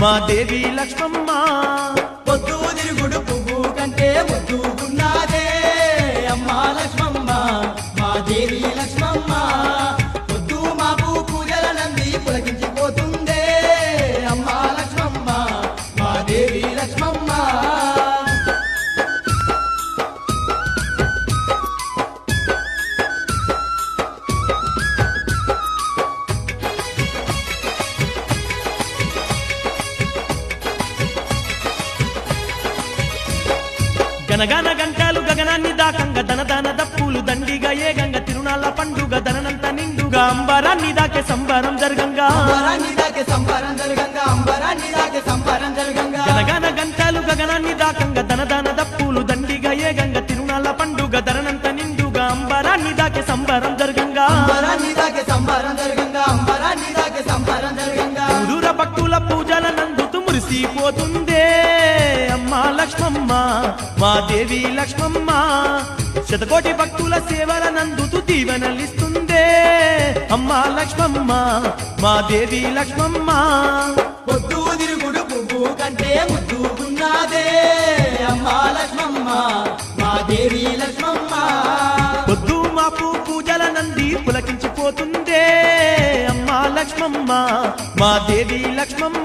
మా దేవి లక్ష్మమ్మ. పొద్దు తిరుగుడు పువ్వు కంటే ముద్దుకున్నాదే అమ్మా లక్ష్మమ్మ మా దేవి లక్ష్మమ్మ. పొద్దు మాపు పూజల నంది పులకి గనగన గంటలు గగనాన్ని దాకంగ దనదన దప్పులు దండిగా ఏగంగ తిరునాళ్ళ పండుగ దననంత నిండుగా అంబరాన్ని దాకే సంబరం జరగంగా. గనగన గంటలు గగనాన్ని దాకంగ దనదన దప్పులు దండిగా ఏగంగ తిరునాళ్ళ పండుగ దననంత నిండుగా అంబరాన్ని దాకే సంబరం జరగంగా. ఊరూర భక్తుల పూజల నందుతూ మురిసిపోతుందే లక్ష్మమ్మ మా దేవి లక్ష్మమ్మ శతకోటి భక్తుల సేవల నందుతూ దీవెనలిస్తుందే అమ్మా లక్ష్మమ్మ మా దేవి లక్ష్మమ్మ. పొద్దు తిరుగుడు పువ్వు కంటే ముద్దు ఉన్నదే అమ్మా లక్ష్మమ్మ మా దేవి లక్ష్మమ్మ. పొద్దు మాపు పూజల నంది పులకించిపోతుందే. అమ్మా లక్ష్మమ్మ మా దేవి లక్ష్మమ్మ.